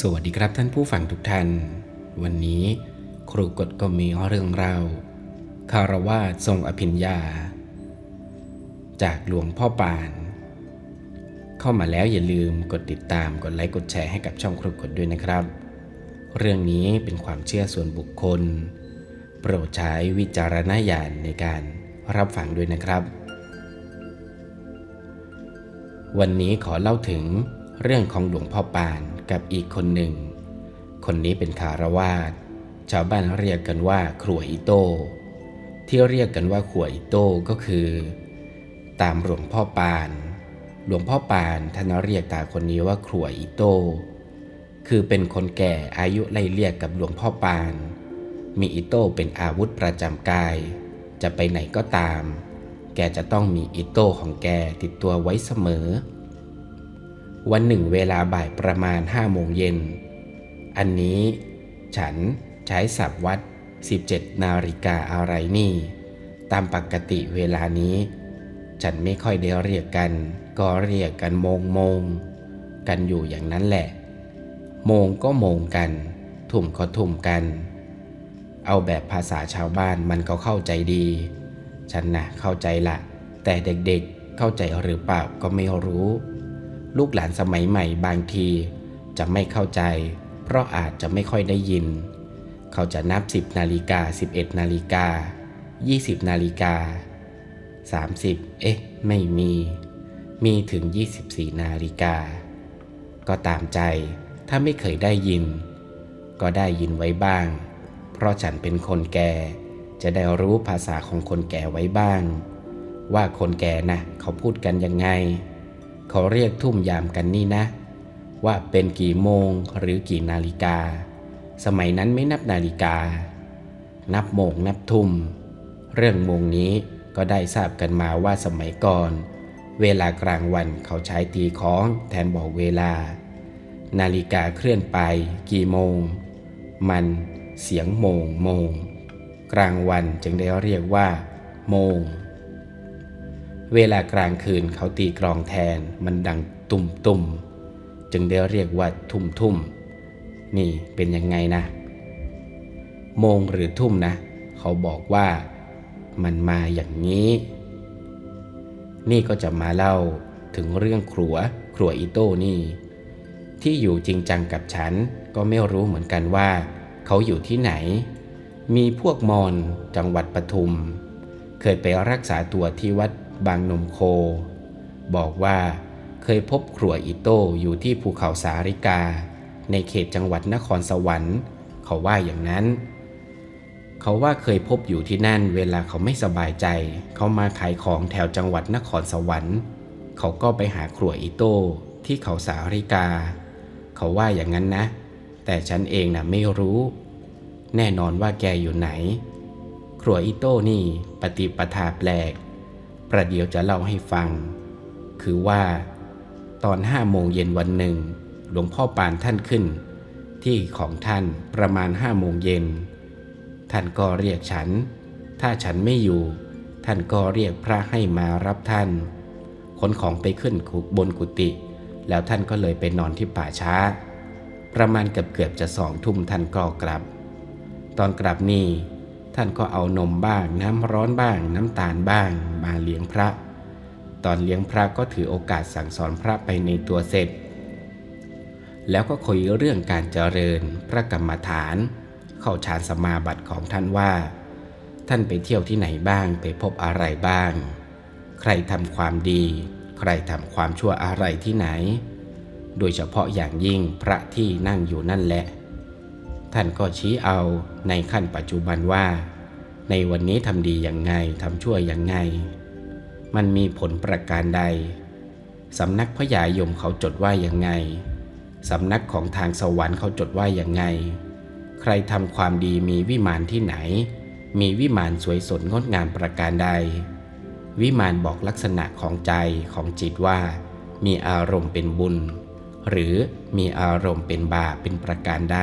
สวัสดีครับท่านผู้ฟังทุกท่าน วันนี้ครูกฎก็มีเรื่องเล่าคารวาสทรงอภิญญา จากหลวงพ่อปาน เข้ามาแล้วอย่าลืมกดติดตามกดไลค์กดแชร์ให้กับช่องครูกฎด้วยนะครับ เรื่องนี้เป็นความเชื่อส่วนบุคคล โปรดใช้วิจารณญาณในการรับฟังด้วยนะครับ วันนี้ขอเล่าถึง เรื่องของหลวงพ่อปานกับอีกคนหนึ่ง คนนี้เป็นคารวาสชาวบ้านเรียกกันว่าครัวอิโต้ที่เรียกกันว่าขรัวอิโต้ก็คือ ตามหลวงพ่อปาน หลวงพ่อปานท่านเรียกตาคนนี้ว่าครัวอิโต้คือเป็นคนแก่อายุไล่เรียกกับหลวงพ่อปาน มีอิโต้เป็นอาวุธประจำกาย จะไปไหนก็ตาม แกจะต้องมีอิโต้ของแกติดตัวไว้เสมอ วันหนึ่งเวลาบ่ายประมาณห้าโมงเย็น อันนี้ฉันใช้สับวัด 17 นาฬิกาอะไรนี่ ตามปกติเวลานี้ ฉันไม่ค่อยได้เรียกกัน ก็เรียกกันโมงโมง กันอยู่อย่างนั้นแหละ โมงก็โมงกัน ทุ่มก็ทุ่มกัน เอาแบบภาษาชาวบ้านมันก็เข้าใจดี ฉันนะเข้าใจละ แต่เด็กๆเข้าใจหรือเปล่าก็ไม่รู้ ลูกหลานสมัยใหม่บางทีจะไม่เข้าใจ เพราะอาจจะไม่ค่อยได้ยิน เขาจะนับ 10 นาฬิกา 11 นาฬิกา 20 นาฬิกา 30 เอ๊ะ ไม่มี มีถึง 24 นาฬิกา ก็ตามใจถ้าไม่เคยได้ยิน ก็ได้ยินไว้บ้าง เพราะฉันเป็นคนแก่จะได้รู้ภาษาของคนแก่ไว้บ้าง ว่าคนแก่นะเขาพูดกันยังไง เขาเรียกทุ่มยามกันนี่นะ ว่าเป็นกี่โมงหรือกี่นาฬิกา สมัยนั้นไม่นับนาฬิกา นับโมงนับทุ่ม เรื่องโมงนี้ก็ได้ทราบกันมาว่าสมัยก่อน เวลากลางวันเขาใช้ตีของแทนบอกเวลา นาฬิกาเคลื่อนไปกี่โมง มันเสียงโมงโมง กลางวันจึงได้เรียกว่า โมง เวลากลางคืนเขาตีกลองแทนมันดังตุ่มตุ่มจึงได้เรียกว่าทุ่มทุ่มนี่เป็นยังไงนะ โมงหรือทุ่มนะ เขาบอกว่ามันมาอย่างนี้ นี่ก็จะมาเล่าถึงเรื่องครัวครัวอิโต้นี่ ที่อยู่จริงจังกับฉันก็ไม่รู้เหมือนกันว่า เขาอยู่ที่ไหน มีพวกมอญจังหวัดปทุม เคยไปรักษาตัวที่วัด บางนมโค บอกว่าเคยพบครัวอิโต้อยู่ที่ภูเขาสาริกา ในเขตจังหวัดนครสวรรค์ เขาว่าอย่างนั้น เขาว่าเคยพบอยู่ที่นั่นเวลาเขาไม่สบายใจ เขามาขายของแถวจังหวัดนครสวรรค์ เขาก็ไปหาครัวอิโต้ที่เขาสาริกา เขาว่าอย่างนั้นนะ แต่ฉันเองนะ่ะไม่รู้ แน่นอนว่าแกอยู่ไหน ครัวอิโต้นี่ปฏิปทาแปลก ประเดี๋ยวจะเล่าให้ฟัง คือว่า ตอนห้าโมงเย็นวันหนึ่ง หลวงพ่อปานท่านขึ้น ที่ของท่านประมาณห้าโมงเย็น ท่านก็เรียกฉัน ถ้าฉันไม่อยู่ ท่านก็เรียกพระให้มารับท่านขนของไปขึ้นบนกุฏิแล้วท่านก็เลยไปนอนที่ป่าช้า ประมาณเกือบเกือบจะสองทุ่มท่านก็กลับ ตอนกลับนี่ ท่านก็เอานมบ้าง น้ำร้อนบ้าง น้ำตาลบ้าง มาเลี้ยงพระ ตอนเลี้ยงพระก็ถือโอกาสสั่งสอนพระไปในตัวเสร็จ แล้วก็คุยเรื่องการเจริญพระกรรมฐาน เข้าฌานสมาบัติของท่านว่า ท่านไปเที่ยวที่ไหนบ้างไปพบอะไรบ้าง ใครทำความดี ใครทำความชั่วอะไรที่ไหน โดยเฉพาะอย่างยิ่งพระที่นั่งอยู่นั่นแหละ ท่านก็ชี้เอาในขั้นปัจจุบันว่า ในวันนี้ทำดีอย่างไงทำชั่วอย่างไง มันมีผลประการใดสำนักพระยายมเขาจดว่าอย่างไงสำนักของทางสวรรค์เขาจดว่าอย่างไง ใครทำความดีมีวิมานที่ไหน มีวิมานสวยสดงดงามประการใด วิมานบอกลักษณะของใจของจิตว่า มีอารมณ์เป็นบุญ หรือมีอารมณ์เป็นบาปเป็นประการใด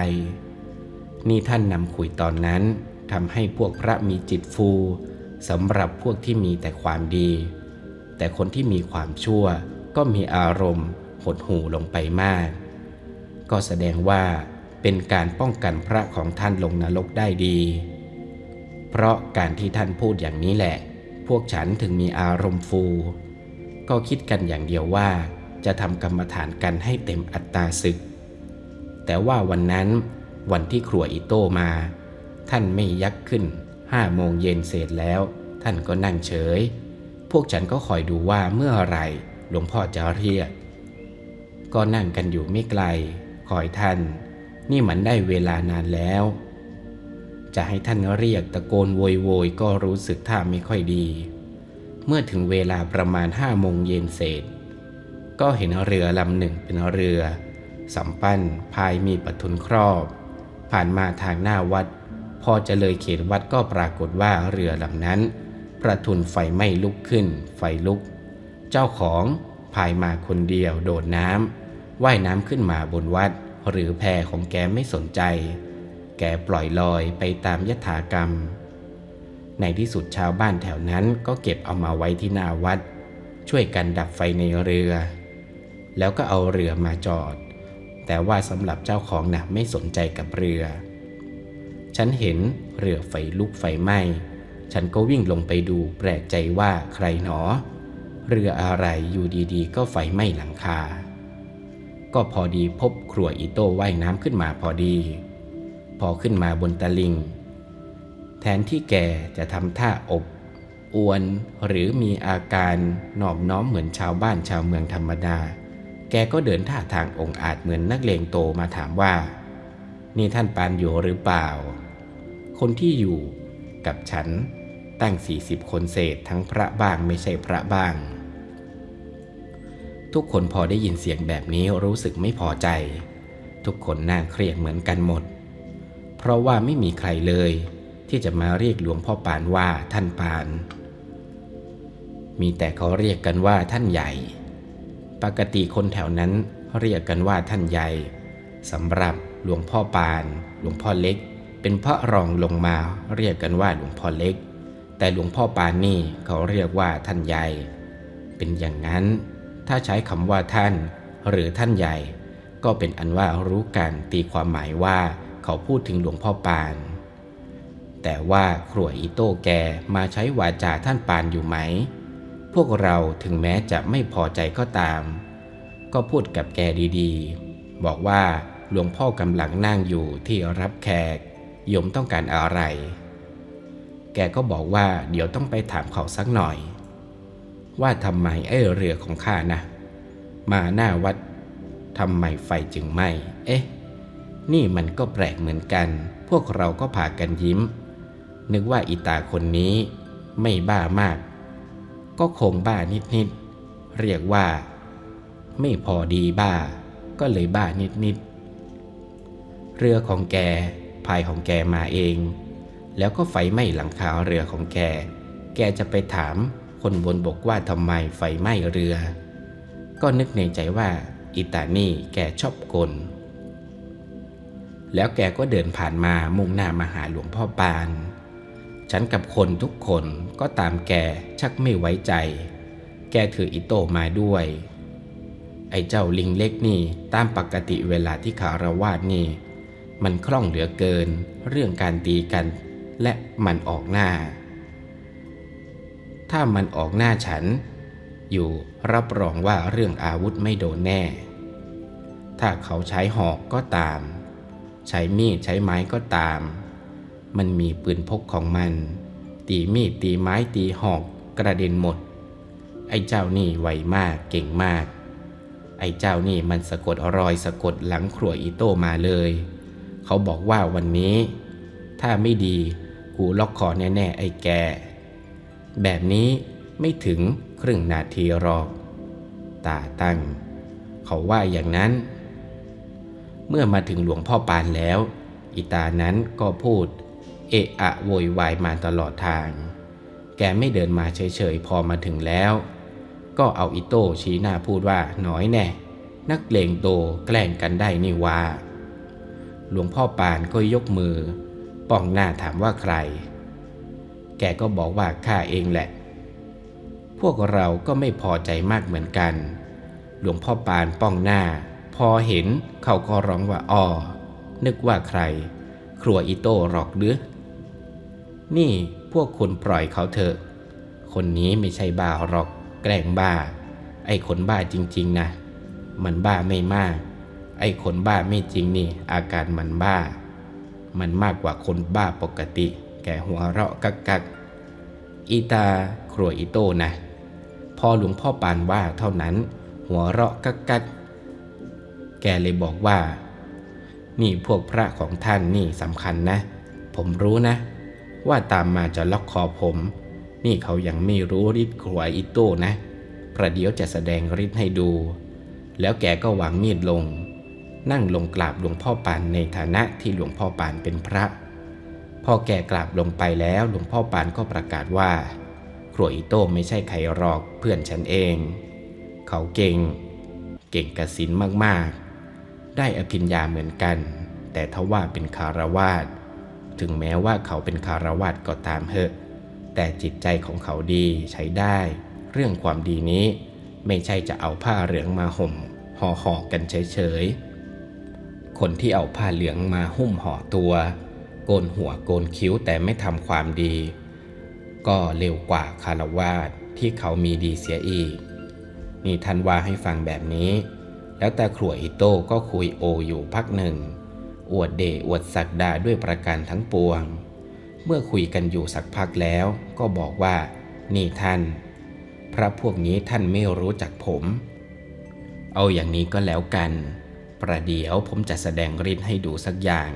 นี่ท่านนำขุยตอนนั้นทำให้พวกพระมีจิตฟูสำหรับพวกที่มีแต่ความดี แต่คนที่มีความชั่วก็มีอารมณ์หดหู่ลงไปมากก็ก็แสดงว่าเป็นการป้องกันพระของท่านลงนรกได้ดี เพราะการที่ท่านพูดอย่างนี้แหละ พวกฉันถึงมีอารมณ์ฟู ก็คิดกันอย่างเดียวว่า จะทำกรรมฐานกันให้เต็มอัตตาศึก แต่ว่าวันนั้น วันที่ครัวอิโต้มา ท่านไม่ยักขึ้นห้าโมงเย็นเสร็จแล้ว ท่านก็นั่งเฉย พวกฉันก็คอยดูว่าเมื่อไรหลวงพ่อจะเรียก ก็นั่งกันอยู่ไม่ไกล คอยท่าน นี่มันได้เวลานานแล้ว จะให้ท่านเรียกตะโกนโวยโวยก็รู้สึกท่าไม่ค่อยดี เมื่อถึงเวลาประมาณห้าโมงเย็นเศษ ก็เห็นเรือลำหนึ่งเป็นเรือสำปั้นพายมีปะทุนครอบ ผ่านมาทางหน้าวัด พอจะเลยเขตวัดก็ปรากฏว่าเรือลำนั้น ประทุนไฟไหม้ลุกขึ้น ไฟลุก เจ้าของพายมาคนเดียวโดดน้ำว่ายน้ำขึ้นมาบนวัด หรือแพของแกไม่สนใจ แกปล่อยลอยไปตามยถากรรม ในที่สุดชาวบ้านแถวนั้นก็เก็บเอามาไว้ที่หน้าวัด ช่วยกันดับไฟในเรือ แล้วก็เอาเรือมาจอด แต่ว่าสำหรับเจ้าของนะ่ะไม่สนใจกับเรือ ฉันเห็นเรือไฟลุกไฟไหม้ ฉันก็วิ่งลงไปดูแปลกใจว่าใครหนอ เรืออะไรอยู่ดีๆ ก็ไฟไหม้หลังคา ก็พอดีพบครัวอิโต้ว่ายน้ำขึ้นมาพอดี พอขึ้นมาบนตะลิง แทนที่แกจะทำท่าอบอวนหรือมีอาการหนอบน้อมเหมือนชาวบ้านชาวเมืองธรรมดา แกก็เดินท่าทางองอาจเหมือนนักเลงโตมาถามว่า นี่ท่านปานอยู่หรือเปล่า คนที่อยู่กับฉันตั้ง 40 คนเศษทั้งพระบ้างไม่ใช่พระบ้าง ทุกคนพอได้ยินเสียงแบบนี้รู้สึกไม่พอใจ ทุกคนน่าเครียดเหมือนกันหมด เพราะว่าไม่มีใครเลย ที่จะมาเรียกหลวงพ่อปานว่าท่านปาน มีแต่เขาเรียกกันว่าท่านใหญ่ ปกติคนแถวนั้นเรียกกันว่าท่านใหญ่สำหรับหลวงพ่อปาน หลวงพ่อเล็ก เป็นพระรองลงมาเรียกกันว่าหลวงพ่อเล็ก แต่หลวงพ่อปานนี่เขาเรียกว่าท่านใหญ่ เป็นอย่างนั้น ถ้าใช้คำว่าท่าน หรือท่านใหญ่ ก็เป็นอันว่ารู้กันตีความหมายว่าเขาพูดถึงหลวงพ่อปาน แต่ว่าครัวอีโต้แกมาใช้วาจาท่านปานอยู่ไหม พวกเราถึงแม้จะไม่พอใจก็ตาม ก็พูดกับแกดีๆ บอกว่าหลวงพ่อกำลังนั่งอยู่ที่รับแขกโยมต้องการอะไร แกก็บอกว่าเดี๋ยวต้องไปถามเขาสักหน่อย ว่าทำไมไอ้เรือของข้านะ มาหน้าวัดทำไมไฟจึงไหม้เอ๊ะ นี่มันก็แปลกเหมือนกัน พวกเราก็พากันยิ้ม นึกว่าอีตาคนนี้ไม่บ้ามาก ก็คงบ้านิดๆ เรียกว่า ไม่พอดีบ้า ก็เลยบ้านิดๆ เรือของแกพายของแกมาเอง แล้วก็ไฟไหม้หลังคาเรือของแก แกจะไปถามคนบนบกว่าทำไมไฟไหม้เรือ ก็นึกในใจว่าอิตานี่แกชอบกล แล้วแกก็เดินผ่านมามุ่งหน้ามาหาหลวงพ่อปาน ฉันกับคนทุกคนก็ตามแกชักไม่ไว้ใจ แกถืออิโต้มาด้วย ไอ้เจ้าลิงเล็กนี่ตามปกติเวลาที่คาราวาสนี่ มันคล่องเหลือเกินเรื่องการตีกัน และมันออกหน้า ถ้ามันออกหน้าฉัน อยู่รับรองว่าเรื่องอาวุธไม่โดนแน่ ถ้าเขาใช้หอกก็ตาม ใช้มีดใช้ไม้ก็ตาม มันมีปืนพกของมัน ตีมีดตีไม้ตีหอกกระเด็นหมด ไอ้เจ้านี่ไวมากเก่งมาก ไอ้เจ้านี่มันสะกดรอยสะกดหลังครัวอีโต้มาเลย เขาบอกว่าวันนี้ ถ้าไม่ดีกูล็อกคอแน่ๆไอ้แก แบบนี้ไม่ถึงครึ่งนาทีหรอก ตาตั้ง เขาว่าอย่างนั้น เมื่อมาถึงหลวงพ่อปานแล้วอีตานั้นก็พูด เอะอะโวยวายมาตลอดทาง แกไม่เดินมาเฉยๆ พอมาถึงแล้ว ก็เอาอิโต้ชี้หน้าพูดว่าน้อยแน่ นักเลงโตแกล้งกันได้นี่ว่า หลวงพ่อปานก็ยกมือ ป้องหน้าถามว่าใคร แกก็บอกว่าข้าเองแหละ พวกเราก็ไม่พอใจมากเหมือนกัน หลวงพ่อปานป้องหน้า พอเห็นเขาก็ร้องว่าอ้อนึกว่าใคร ครัวอีโต้หรอกหรือ นี่พวกคุณปล่อยเขาเถอะ คนนี้ไม่ใช่บ้าหรอก แกล้งบ้า ไอ้คนบ้าจริง ๆ นะ มันบ้าไม่มาก ไอ้คนบ้าไม่จริงนี่ อาการมันบ้า มันมากกว่าคนบ้าปกติ แกหัวเราะกักกักอีตาครัวอีโต้นะ พอหลวงพ่อปานว่าเท่านั้น หัวเราะกักกักแกเลยบอกว่า นี่พวกพระของท่านนี่สำคัญนะ ผมรู้นะ ว่าตามมาจะล็อกคอผม นี่เขายังไม่รู้ฤทธิ์ครัวอีโต้นะ ประเดี๋ยวจะแสดงฤทธิ์ให้ดู แล้วแกก็วางมีดลง นั่งลงกราบหลวงพ่อปานในฐานะที่หลวงพ่อปานเป็นพระ พอแกกราบลงไปแล้วหลวงพ่อปานก็ประกาศว่าครัวอีโต้ไม่ใช่ใครหรอกเพื่อนฉันเอง เขาเก่ง เก่งกสินมากๆ ได้อภิญญาเหมือนกัน แต่ทว่าเป็นคารวาส ถึงแม้ว่าเขาเป็นคารวาสก็ตามเหอะ แต่จิตใจของเขาดีใช้ได้ เรื่องความดีนี้ไม่ใช่จะเอาผ้าเหลืองมาห่มห่อห่อๆกันเฉยๆ คนที่เอาผ้าเหลืองมาหุ้มห่อตัว โกนหัวโกนคิ้วแต่ไม่ทำความดี ก็เร็วกว่าคารวาสที่เขามีดีเสียอีก นี่ท่านว่าให้ฟังแบบนี้ แล้วแต่ครัวอิโต้ก็คุยโออยู่พักหนึ่ง อวดเดอวดสักดาด้วยประการทั้งปวง เมื่อคุยกันอยู่สักพักแล้วก็บอกว่า นี่ท่าน พระพวกนี้ท่านไม่รู้จักผม เอาอย่างนี้ก็แล้วกัน ประเดี๋ยวผมจะแสดงฤทธิ์ให้ดูสักอย่าง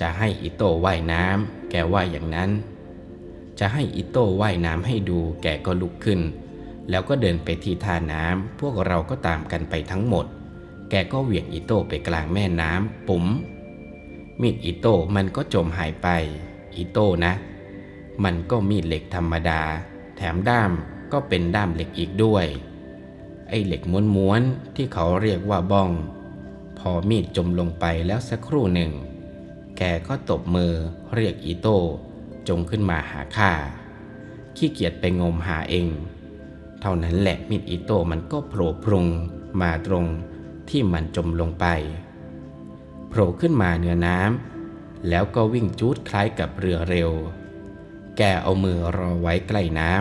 จะให้อิโต้ว่ายน้ำแกว่าอย่างนั้น จะให้อิโต้ว่ายน้ำให้ดูแกก็ลุกขึ้น แล้วก็เดินไปที่ท่าน้ำพวกเราก็ตามกันไปทั้งหมดแกก็เหวี่ยงอิโต้ไปกลางแม่น้ำปุ๋ม มีดอิโต้มันก็จมหายไป อิโต้นะ มันก็มีดเหล็กธรรมดา แถมด้ามก็เป็นด้ามเหล็กอีกด้วย ไอ้เหล็กม้วนๆที่เขาเรียกว่าบ้อง พอมีดจมลงไปแล้วสักครู่หนึ่ง แกก็ตบมือเรียกอีโต้จงขึ้นมาหาข้าขี้เกียจไปงมหาเอง เท่านั้นแหละมีดอิโต้มันก็โผล่พรุงมาตรงที่มันจมลงไป โผล่ขึ้นมาเหนือน้ำแล้วก็วิ่งจูดคล้ายกับเรือเร็ว แกเอามือรอไว้ใกล้น้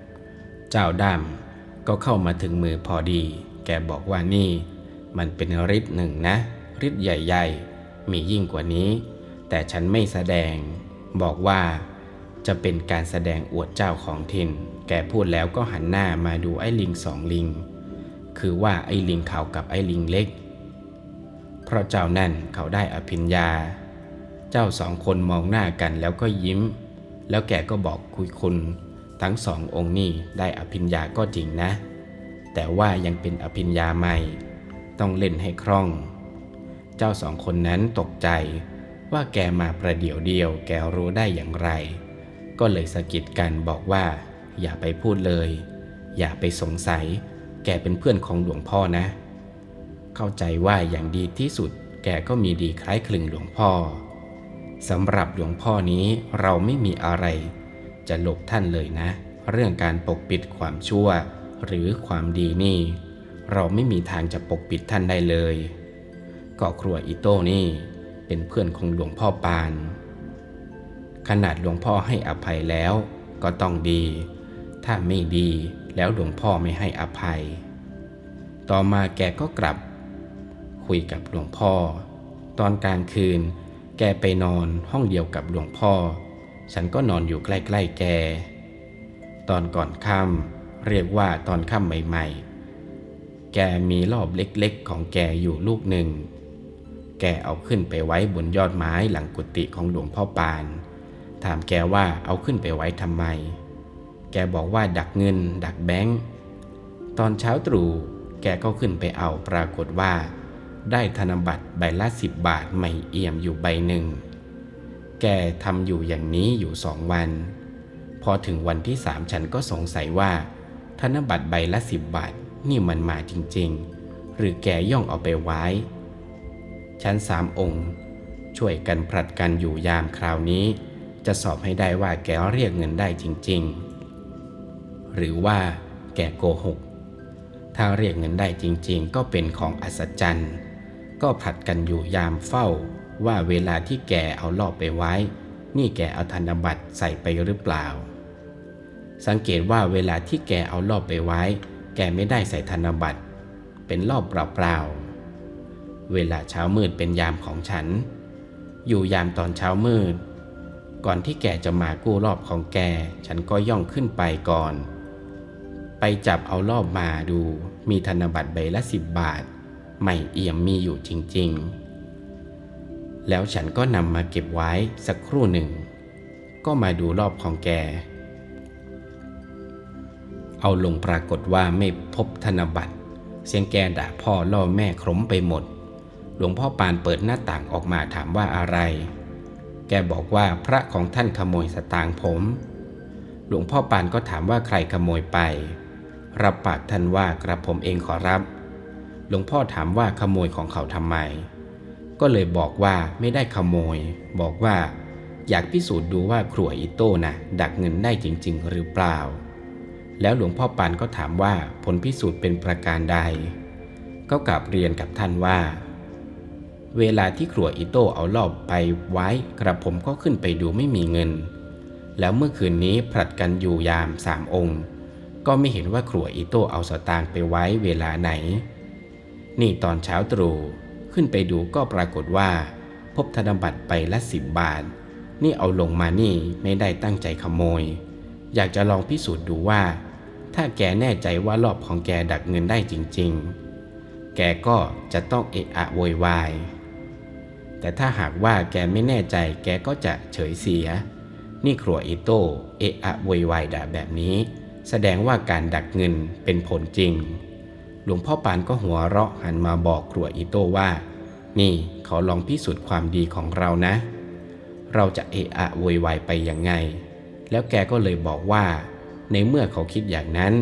ำเจ้าดำก็เข้ามาถึงมือพอดี แกบอกว่านี่ มันเป็นฤทธิ์หนึ่งนะฤทธิ์ใหญ่ๆ มียิ่งกว่านี้ แต่ฉันไม่แสดง บอกว่าจะเป็นการแสดงอวดเจ้าของถิ่น แกพูดแล้วก็หันหน้ามาดูไอ้ลิงสองลิง คือว่าไอ้ลิงขาวกับไอ้ลิงเล็ก เพราะเจ้านั่นเขาได้อภิญญา เจ้าสองคนมองหน้ากันแล้วก็ยิ้ม แล้วแกก็บอกคุยคุณ ทั้งสององค์นี่ได้อภิญญาก็จริงนะ แต่ว่ายังเป็นอภิญญาใหม่ ต้องเล่นให้คล่อง เจ้าสองคนนั้นตกใจว่าแกมาประเดี๋ยวเดียวแกรู้ได้อย่างไร ก็เลยสะกิดกันบอกว่า อย่าไปพูดเลย อย่าไปสงสัย แกเป็นเพื่อนของหลวงพ่อนะ เข้าใจว่าอย่างดีที่สุดแกก็มีดีคล้ายคลึงหลวงพ่อสำหรับหลวงพ่อนี้เราไม่มีอะไร จะหลบท่านเลยนะ เรื่องการปกปิดความชั่ว หรือความดีนี่ เราไม่มีทางจะปกปิดท่านได้เลยก็ครัวอิโต้นี่ เป็นเพื่อนของหลวงพ่อปาน ขนาดหลวงพ่อให้อภัยแล้ว ก็ต้องดี ถ้าไม่ดีแล้วหลวงพ่อไม่ให้อภัย ต่อมาแกก็กลับ คุยกับหลวงพ่อ ตอนกลางคืน แกไปนอนห้องเดียวกับหลวงพ่อ ฉันก็นอนอยู่ใกล้ๆแก ตอนก่อนค่ำเรียกว่าตอนค่ำใหม่ๆ แกมีรอบเล็กๆ ของแกอยู่ลูกหนึ่ง แกเอาขึ้นไปไว้บนยอดไม้หลังกุฏิของหลวงพ่อปาน ถามแกว่าเอาขึ้นไปไว้ทำไม แกบอกว่าดักเงิน ดักแบงค์ตอนเช้าตรู่แกก็ขึ้นไปเอาปรากฏว่า ได้ธนบัตรใบละสิบบาทไม่เอี่ยมอยู่ใบหนึ่ง แกทำอยู่อย่างนี้อยู่สองวัน พอถึงวันที่สามฉันก็สงสัยว่า ธนบัตรใบละสิบบาทนี่มันมาจริงๆ หรือแกย่องเอาไปไว้ชั้นสามองค์ ช่วยกันผลัดกันอยู่ยามคราวนี้ จะสอบให้ได้ว่าแกเรียกเงินได้จริงๆ หรือว่าแกโกหกถ้าเรียกเงินได้จริงๆ ก็เป็นของอัศจรรย์ ก็ผลัดกันอยู่ยามเฝ้า ว่าเวลาที่แกเอารอบไปไว้ นี่แกเอาธนบัตรใส่ไปหรือเปล่า สังเกตว่าเวลาที่แกเอารอบไปไว้ แกไม่ได้ใส่ธนบัตร เป็นรอบเปล่าๆเวลาเช้ามืดเป็นยามของฉัน อยู่ยามตอนเช้ามืด ก่อนที่แกจะมากู้รอบของแก ฉันก็ย่องขึ้นไปก่อน ไปจับเอารอบมาดู มีธนบัตรใบละสิบบาท ไม่เอี่ยมมีอยู่จริง ๆ แล้วฉันก็นำมาเก็บไว้สักครู่หนึ่ง ก็มาดูรอบของแก เอาลงปรากฏว่าไม่พบธนบัตร เสียงแกด่าพ่อล่อแม่คล้มไปหมด หลวงพ่อปานเปิดหน้าต่างออกมาถามว่าอะไร แกบอกว่าพระของท่านขโมยสตางค์ผม หลวงพ่อปานก็ถามว่าใครขโมยไป รับปากท่านว่ากระผมเองขอรับ หลวงพ่อถามว่าขโมยของเขาทำไม ก็เลยบอกว่าไม่ได้ขโมย บอกว่า อยากพิสูจน์ดูว่าครัวอิโต้นะดักเงินได้จริง ๆ หรือเปล่า แล้วหลวงพ่อปานก็ถามว่าผลพิสูจน์เป็นประการใด ก็กลับเรียนกับท่านว่า เวลาที่ครัวอิโต้เอารอบไปไว้กระผมก็ขึ้นไปดูไม่มีเงิน แล้วเมื่อคืนนี้ผลัดกันอยู่ยามสามองค์ ก็ไม่เห็นว่าครัวอิโต้เอาสตางค์ไปไว้เวลาไหน นี่ตอนเช้าตรู่ขึ้นไปดูก็ปรากฏว่า พบธนบัตรไปละสิบบาท นี่เอาลงมานี่ไม่ได้ตั้งใจขโมย อยากจะลองพิสูจน์ดูว่า ถ้าแกแน่ใจว่ารอบของแกดักเงินได้จริง ๆ แกก็จะต้องเอะอะโวยวาย แต่ถ้าหากว่าแกไม่แน่ใจแกก็จะเฉยเสีย นี่ครัวอิโต้เอะอะโวยวายด่าแบบนี้ แสดงว่าการดักเงินเป็นผลจริง หลวงพ่อปานก็หัวเราะหันมาบอกครัวอิโต้ว่า นี่เขาลองพิสูจน์ความดีของเรานะ เราจะเอะอะโวยวายไปยังไง แล้วแกก็เลยบอกว่า ในเมื่อเขาคิดอย่างนั้น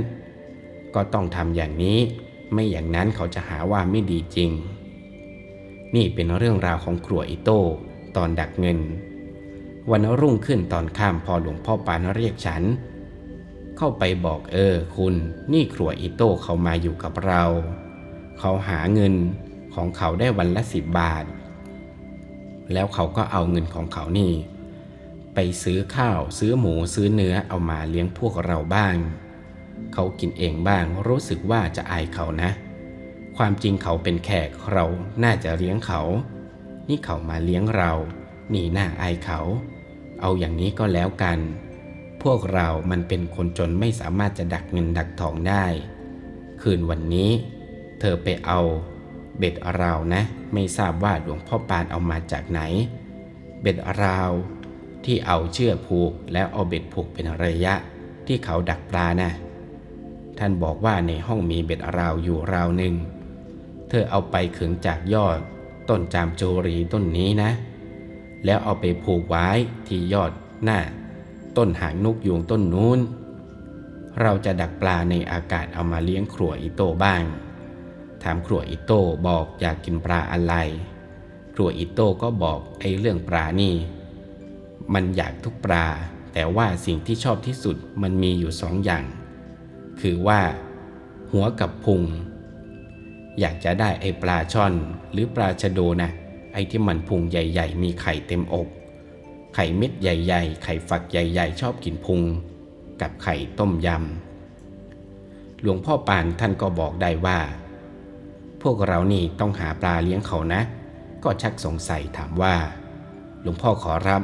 ก็ต้องทำอย่างนี้ ไม่อย่างนั้นเขาจะหาว่าไม่ดีจริง นี่เป็นเรื่องราวของครัวอิโต้ตอนดักเงิน วันรุ่งขึ้นตอนค่ำพอหลวงพ่อปานเรียกฉัน เข้าไปบอกเออคุณนี่ครัวอิโต้เขามาอยู่กับเรา เขาหาเงินของเขาได้วันละสิบบาท แล้วเขาก็เอาเงินของเขานี่ ไปซื้อข้าวซื้อหมูซื้อเนื้อเอามาเลี้ยงพวกเราบ้าง เขากินเองบ้างรู้สึกว่าจะอายเขานะ ความจริงเขาเป็นแขกเราน่าจะเลี้ยงเขา นี่เขามาเลี้ยงเรา นี่น่าอายเขา เอาอย่างนี้ก็แล้วกัน พวกเรามันเป็นคนจนไม่สามารถจะดักเงินดักทองได้ คืนวันนี้ เธอไปเอาเบ็ดราวนะ ไม่ทราบว่าหลวงพ่อปานเอามาจากไหน เบ็ดราวที่เอาเชือกผูกแล้วเอาเบ็ดผูกเป็นระยะที่เขาดักปลานะ ท่านบอกว่าในห้องมีเบ็ดราวอยู่ราวหนึ่ง เธอเอาไปขึงจากยอดต้นจามโจรีต้นนี้นะ แล้วเอาไปผูกไว้ที่ยอดหน้า ต้นหางนกยูงต้นนู้น เราจะดักปลาในอากาศเอามาเลี้ยงครัวอิโต้บ้าง ถามครัวอิโต้บอกอยากกินปลาอะไร ครัวอิโต้ก็บอกไอ้เรื่องปลานี่ มันอยากทุกปลา แต่ว่าสิ่งที่ชอบที่สุดมันมีอยู่สองอย่าง คือว่า หัวกับพุง อยากจะได้ไอ้ปลาช่อนหรือปลาชะโดนะไอ้ที่มันพุงใหญ่ ๆ มีไข่เต็มอก ไข่เม็ดใหญ่ ๆ ไข่ฝักใหญ่ ๆ ชอบกินพุง กับไข่ต้มยำ หลวงพ่อปานท่านก็บอกได้ว่า พวกเรานี่ต้องหาปลาเลี้ยงเขานะ ก็ชักสงสัยถามว่า หลวงพ่อขอรับ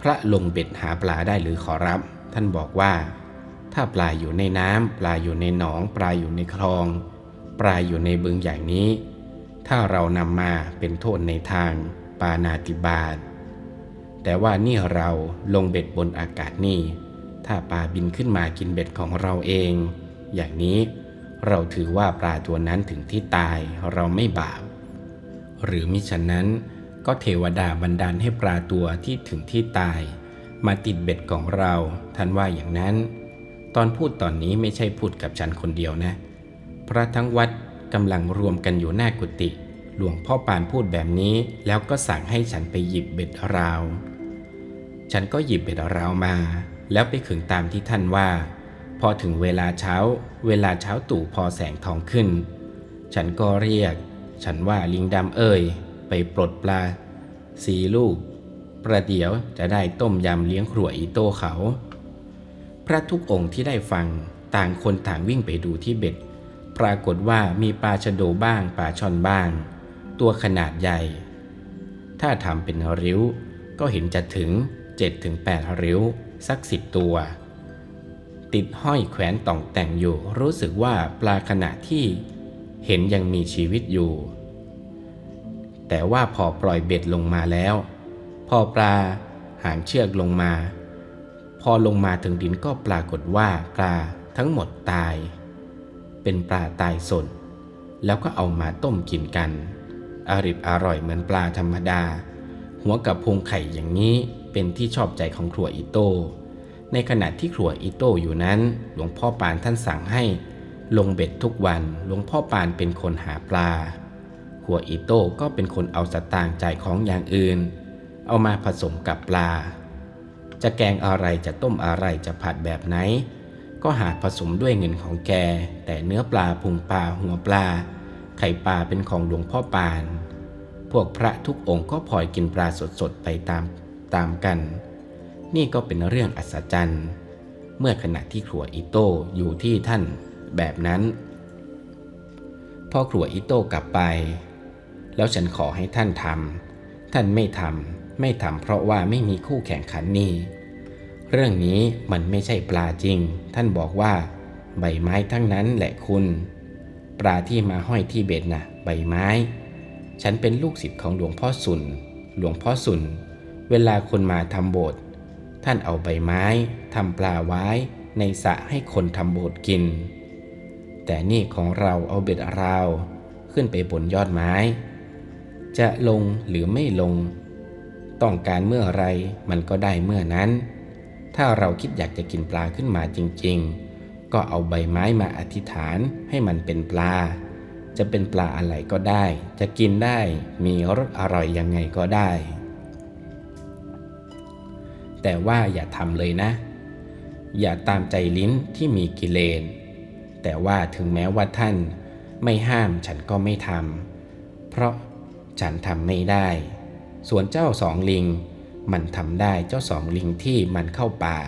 พระลงเบ็ดหาปลาได้หรือขอรับ ท่านบอกว่า ถ้าปลาอยู่ในน้ำปลาอยู่ในหนอง ปลาอยู่ในคลอง ปลาอยู่ในบึงอย่างนี้ ถ้าเรานำมาเป็นโทษในทางปานาติบาต แต่ว่านี่เราลงเบ็ดบนอากาศนี่ ถ้าปลาบินขึ้นมากินเบ็ดของเราเอง อย่างนี้เราถือว่าปลาตัวนั้นถึงที่ตายเราไม่บาป หรือมิฉะนั้นก็เทวดาบันดาลให้ปลาตัวที่ถึงที่ตาย มาติดเบ็ดของเราท่านว่าอย่างนั้น ตอนพูดตอนนี้ไม่ใช่พูดกับฉันคนเดียวนะ พระทั้งวัดกำลังรวมกันอยู่หน้ากุฏิหลวงพ่อปานพูดแบบนี้แล้วก็สั่งให้ฉันไปหยิบเบ็ดราว ฉันก็หยิบเบ็ดราวมา แล้วไปขึงตามที่ท่านว่าพพอถึงเวลาเช้า เวลาเช้าตู่พอแสงทองขึ้น ฉันก็เรียก ฉันว่าลิงดำเอ่ยไปปลดปลาสีลูก ประเดี๋ยวจะได้ต้มยำเลี้ยงครัวอีโต้เขา พระทุกองค์ที่ได้ฟังต่างคนต่างวิ่งไปดูที่เบ็ด ปรากฏว่ามีปลาชะโดบ้างปลาช่อนบ้าง ตัวขนาดใหญ่ ถ้าทำเป็นริ้วก็เห็นจะถึง 7-8 ริ้ว สักสิบตัว ติดห้อยแขวนต่องแต่งอยู่ รู้สึกว่าปลาขณะที่เห็นยังมีชีวิตอยู่ แต่ว่าพอปล่อยเบ็ดลงมาแล้ว พอปลาหางเชือกลงมา พอลงมาถึงดินก็ปรากฏว่าปลาทั้งหมดตาย เป็นปลาตายสดแล้วก็เอามาต้มกินกัน อริบอร่อยเหมือนปลาธรรมดา หัวกับพุงไข่อย่างนี้ เป็นที่ชอบใจของครัวอิโต้ในขณะที่ครัวอิโต้อยู่นั้น หลวงพ่อปานท่านสั่งให้ลงเบ็ดทุกวัน หลวงพ่อปานเป็นคนหาปลาครัวอิโต้ก็เป็นคนเอาสตางค์จ่ายของอย่างอื่น เอามาผสมกับปลา จะแกงอะไรจะต้มอะไรจะผัดแบบไหน ก็หาผสมด้วยเงินของแก แต่เนื้อปลาพุงปลาหัวปลา ไข่ปลาเป็นของหลวงพ่อปาน พวกพระทุกองค์ก็พลอยกินปลาสดๆไปตาม ตามกัน นี่ก็เป็นเรื่องอัศจรรย์ เมื่อขณะที่ครัวอิโต้อยู่ที่ท่านแบบนั้น พอครัวอิโต้กลับไป แล้วฉันขอให้ท่านทำท่านไม่ทำไม่ทำเพราะว่าไม่มีคู่แข่งขันนี่เรื่องนี้มันไม่ใช่ปลาจริง ท่านบอกว่า ใบไม้ทั้งนั้นแหละคุณ ปลาที่มาห้อยที่เบ็ดนะ่ะใบไม้ ฉันเป็นลูกศิษย์ของหลวงพ่อสุน หลวงพ่อสุน เวลาคนมาทำโบสถ์ท่านเอาใบไม้ทำปลาไว้ในสระให้คนทำโบสถ์กิน แต่นี่ของเราเอาเบ็ดราวขึ้นไปบนยอดไม้ จะลงหรือไม่ลง ต้องการเมื่อไรมันก็ได้เมื่อนั้น ถ้าเราคิดอยากจะกินปลาขึ้นมาจริง ๆ ก็เอาใบไม้มาอธิษฐานให้มันเป็นปลา จะเป็นปลาอะไรก็ได้ จะกินได้มีรสอร่อยยังไงก็ได้ แต่ว่าอย่าทำเลยนะ อย่าตามใจลิ้นที่มีกิเลน แต่ว่าถึงแม้ว่าท่านไม่ห้ามฉันก็ไม่ทำเพราะฉันทำไม่ได้ ส่วนเจ้าสองลิง มันทำได้เจ้าสองลิงที่มันเข้าป่า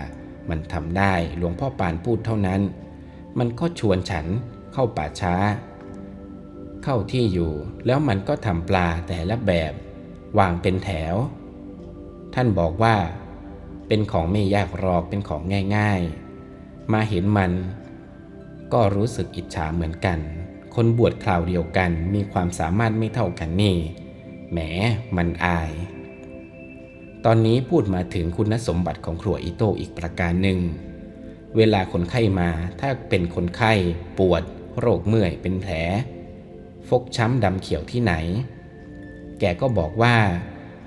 มันทำได้หลวงพ่อปานพูดเท่านั้น มันก็ชวนฉันเข้าป่าช้า เข้าที่อยู่ แล้วมันก็ทำปลาแต่ละแบบ วางเป็นแถว ท่านบอกว่า เป็นของไม่ยากหรอกเป็นของง่ายๆ มาเห็นมัน ก็รู้สึกอิจฉาเหมือนกัน คนบวชคราวเดียวกันมีความสามารถไม่เท่ากันนี่แหมมันอาย ตอนนี้พูดมาถึงคุณสมบัติของครัวอิโต้อีกประการหนึ่ง เวลาคนไข้มาถ้าเป็นคนไข้ ปวด โรคเมื่อยเป็นแผล ฟกช้ำดำเขียวที่ไหน แกก็บอกว่า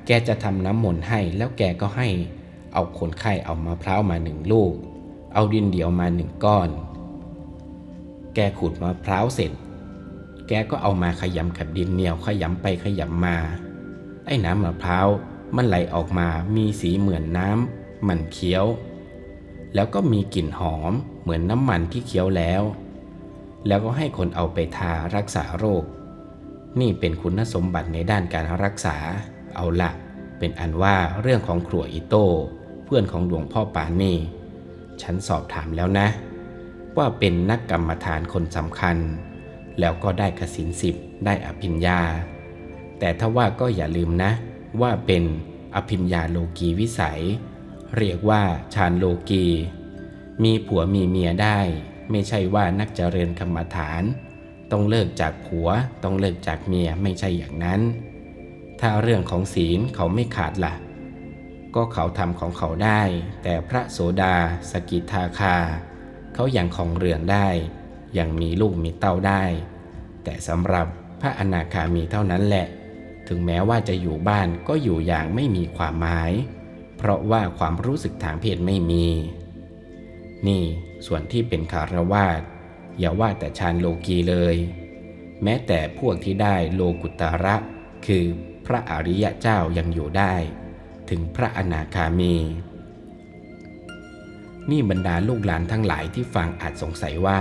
แกจะทำน้ำมนต์ให้แล้วแกก็ให้ เอาคนไข้เอามะพร้าวมาหนึ่งลูก เอาดินเดียวมาหนึ่งก้อน แกขูดมะพร้าวเสร็จ แกก็เอามาขยำกับดินเหนียวขยำไปขยำมา ไอ้น้ำมะพร้าวมันไหลออกมามีสีเหมือนน้ำมันเคี้ยว แล้วก็มีกลิ่นหอมเหมือนน้ำมันที่เคี้ยวแล้ว แล้วก็ให้คนเอาไปทารักษาโรค นี่เป็นคุณสมบัติในด้านการรักษา เอาละเป็นอันว่าเรื่องของครัวอิโต้ เพื่อนของหลวงพ่อปานนี่ฉันสอบถามแล้วนะ ว่าเป็นนักกรรมฐานคนสำคัญ แล้วก็ได้กสินสิบได้อภิญญา แต่ถ้าว่าก็อย่าลืมนะ ว่าเป็นอภิญญาโลกีวิสัย เรียกว่าฌานโลกี มีผัวมีเมียได้ ไม่ใช่ว่านักเจริญกรรมฐาน ต้องเลิกจากผัว ต้องเลิกจากเมียไม่ใช่อย่างนั้น ถ้าเรื่องของศีลเขาไม่ขาดละ่ะ ก็เขาทำของเขาได้ แต่พระโสดาสกิทาคา เขาอยังของเรือนได้ยังมีลูกมีเต้าได้ แต่สำหรับพระอนาคามีเท่านั้นแหละ ถึงแม้ว่าจะอยู่บ้านก็อยู่อย่างไม่มีความหมาย เพราะว่าความรู้สึกทางเพศไม่มี นี่ส่วนที่เป็นคารวาสอย่าว่าแต่ฌานโลกีเลย แม้แต่พวกที่ได้โลกุตระ คือพระอริยะเจ้ายังอยู่ได้ ถึงพระอนาคามี นี่บรรดาลูกหลานทั้งหลายที่ฟังอาจสงสัยว่า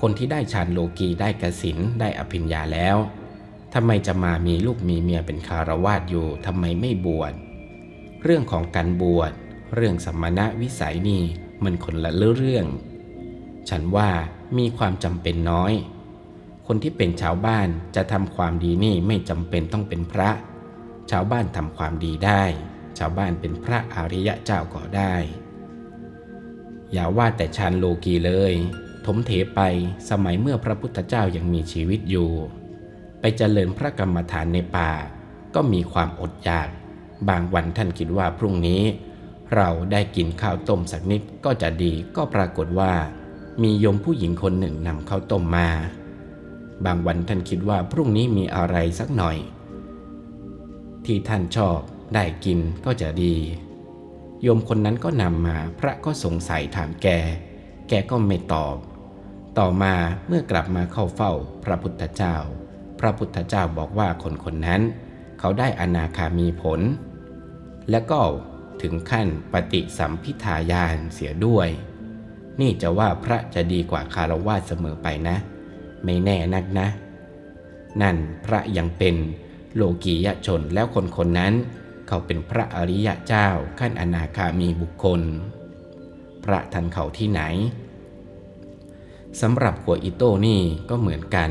คนที่ได้ฌานโลกีได้กสินได้อภิญญาแล้วทำไมจะมามีลูกมีเมียเป็นคารวาสอยู่ทำไมไม่บวชเรื่องของการบวชเรื่องสมณะวิสัยนี่มันคนละเรื่อง ฉันว่ามีความจำเป็นน้อย คนที่เป็นชาวบ้านจะทำความดีนี่ไม่จำเป็นต้องเป็นพระ ชาวบ้านทำความดีได้ ชาวบ้านเป็นพระอริยะเจ้าก็ได้ อย่าว่าแต่ชานโลกีเลย ถมเถไปสมัยเมื่อพระพุทธเจ้ายังมีชีวิตอยู่ ไปเจริญพระกรรมฐานในป่า ก็มีความอดอยาก บางวันท่านคิดว่าพรุ่งนี้ เราได้กินข้าวต้มสักนิดก็จะดีก็ปรากฏว่า มีโยมผู้หญิงคนหนึ่งนำข้าวต้มมา บางวันท่านคิดว่าพรุ่งนี้มีอะไรสักหน่อย ที่ท่านชอบ ได้กินก็จะดี โยมคนนั้นก็นำมาพระก็สงสัยถามแก แกก็ไม่ตอบ ต่อมาเมื่อกลับมาเข้าเฝ้าพระพุทธเจ้า พระพุทธเจ้าบอกว่าคนคนนั้น เขาได้อนาคามีผล และก็ถึงขั้นปฏิสัมพิทายานเสียด้วย นี่จะว่าพระจะดีกว่าคารวาสเสมอไปนะ ไม่แน่นักนะ นั่นพระยังเป็นโลกียชนแล้วคนคนนั้น เขาเป็นพระอริยะเจ้าขั้นอนาคามีบุคคล พระทันเขาที่ไหนสำหรับหัวอิโต้นี่ก็เหมือนกัน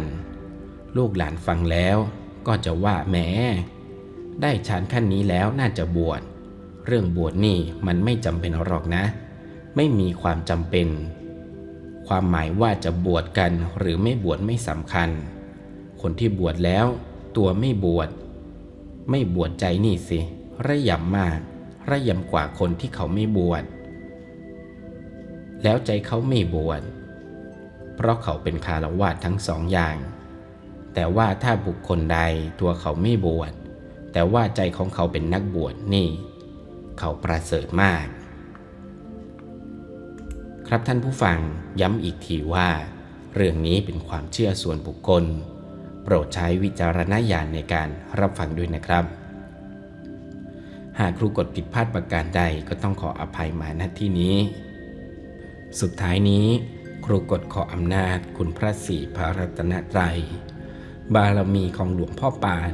ลูกหลานฟังแล้วก็จะว่าแหมได้ฌานขั้นนี้แล้วน่าจะบวช เรื่องบวชนี่มันไม่จำเป็นหรอกนะ ไม่มีความจำเป็น ความหมายว่าจะบวชกันหรือไม่บวชไม่สำคัญ คนที่บวชแล้ว ตัวไม่บวช ไม่บวชใจนี่สิ ระยำมาก ระยำกว่าคนที่เขาไม่บวชแล้วใจเขาไม่บวชเพราะเขาเป็นคารวาสทั้งสองอย่าง แต่ว่าถ้าบุคคลใดตัวเขาไม่บวชแต่ว่าใจของเขาเป็นนักบวชนี่ เขาประเสริฐมาก ครับท่านผู้ฟังย้ำอีกทีว่า เรื่องนี้เป็นความเชื่อส่วนบุคคล โปรดใช้วิจารณญาณในการรับฟังด้วยนะครับ หากครูกดผิดพลาดประการใดก็ต้องขออภัยมาณที่นี้ สุดท้ายนี้ ครูกดขออำนาจคุณพระศรีพระรัตนตรัย บารมีของหลวงพ่อปาน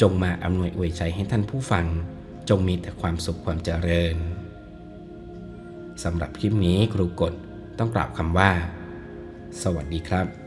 จงมาอำนวยอวยชัยให้ท่านผู้ฟัง จงมีแต่ความสุขความเจริญสำหรับคลิปนี้ครูกดต้องกล่าวคำว่า สวัสดีครับ